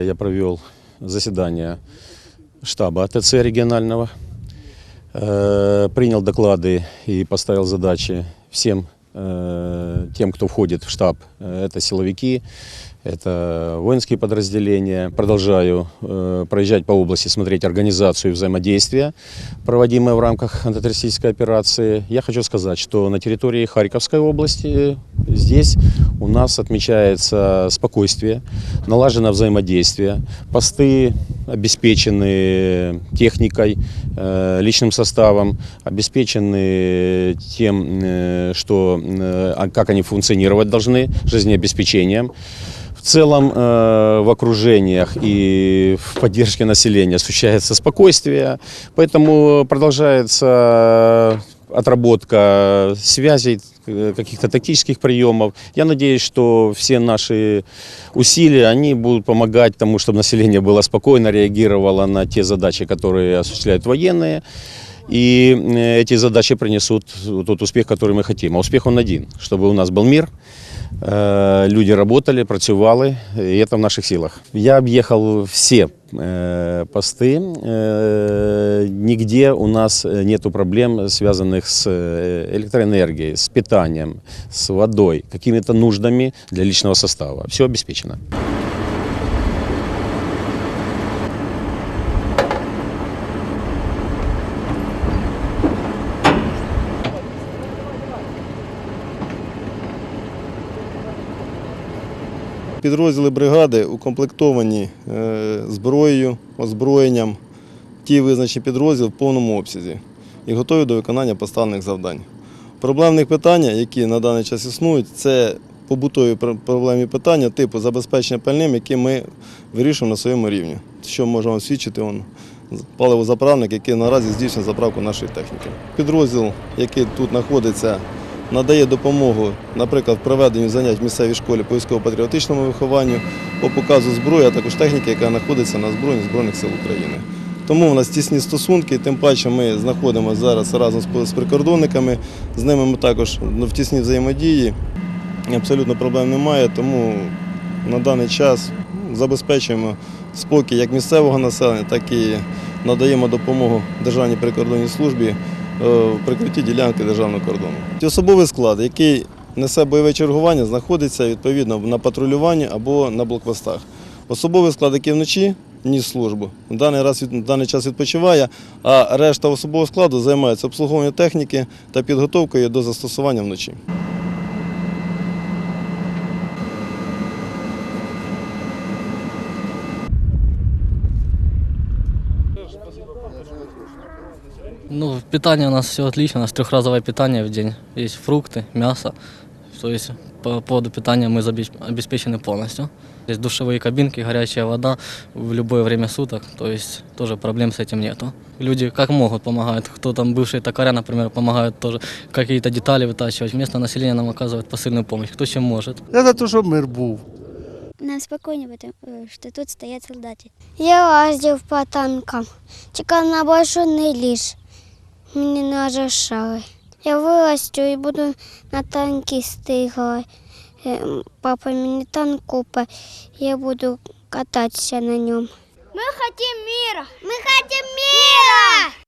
Я провел заседание штаба АТЦ регионального, э, принял доклады и поставил задачи всем э, тем, кто входит в штаб. Это силовики, это воинские подразделения. Продолжаю э, проезжать по области, смотреть организацию взаимодействия, проводимое в рамках антитеррористической операции. Я хочу сказать, что на территории Харьковской области здесь у нас отмечается спокойствие, налажено взаимодействие, посты обеспечены техникой, э, личным составом, обеспечены тем, э, что, э, а как они функционировать должны, жизнеобеспечением. В целом в окружениях и в поддержке населения ощущается спокойствие, поэтому продолжается отработка связей, э, каких-то тактических приемов. Я надеюсь, что все наши усилия, они будут помогать тому, чтобы население было спокойно, реагировало на те задачи, которые осуществляют военные. И э, эти задачи принесут тот успех, который мы хотим. А успех он один, чтобы у нас был мир, Е, Люди работали, працювали, і це в наших силах. Я об'їхав всі е, пости. Е, Нигде у нас нет проблем, связанных с э, электроэнергией, с питанием, с водой, какими-то нуждами для личного состава. Все обеспечено. Підрозділи бригади укомплектовані е, зброєю, озброєнням, Ті визначені підрозділи в повному обсязі і готові до виконання поставлених завдань. Проблемних питання, які на даний час існують, це побутові проблемні питання типу забезпечення пальним, які ми вирішуємо на своєму рівні. Що можемо свідчити, он, паливозаправник, який наразі здійснює заправку нашої техніки. Підрозділ, який тут знаходиться, надає допомогу, наприклад, в проведенні занять в місцевій школі по військово-патріотичному вихованню, по показу зброї, а також техніки, яка знаходиться на збройні Збройних сил України. Тому в нас тісні стосунки, тим паче ми знаходимося зараз разом з- прикордонниками, з ними ми також ну, в тісній взаємодії. Абсолютно проблем немає, тому на даний час забезпечуємо спокій як місцевого населення, так і надаємо допомогу Державній прикордонній службі е, в прикритті ділянки державного кордону. Особовий склад, який несе бойове чергування, знаходиться відповідно на патрулюванні або на блокпостах. Особовий склад, який вночі ніс службу, в даний, раз, від- в даний час відпочиває, а решта особового складу займається обслуговуванням техніки та підготовкою до застосування вночі. Ну, питание у нас все отлично, у нас трехразовое питание в день. Есть фрукты, мясо. То есть по поводу питания мы забеч- обеспечены полностью. Есть душевые кабинки, горячая вода в любое время суток, то есть тоже проблем с этим нету. Люди как могут помогают, кто там бывшие токаря, например, помогают тоже какие-то детали вытачивать. Местное население нам оказывает посильную помощь, кто чем может. Я за те, щоб мир був. Нам спокойнее, потому э, что тут стоят солдаты. Я лазил по танкам. Чекал на башенный лишь. Мне надо шары. Я вырасту и буду на танкисты Папа мені танк купа. Я буду кататься на нем. Мы хотим мира! Мы хотим мира!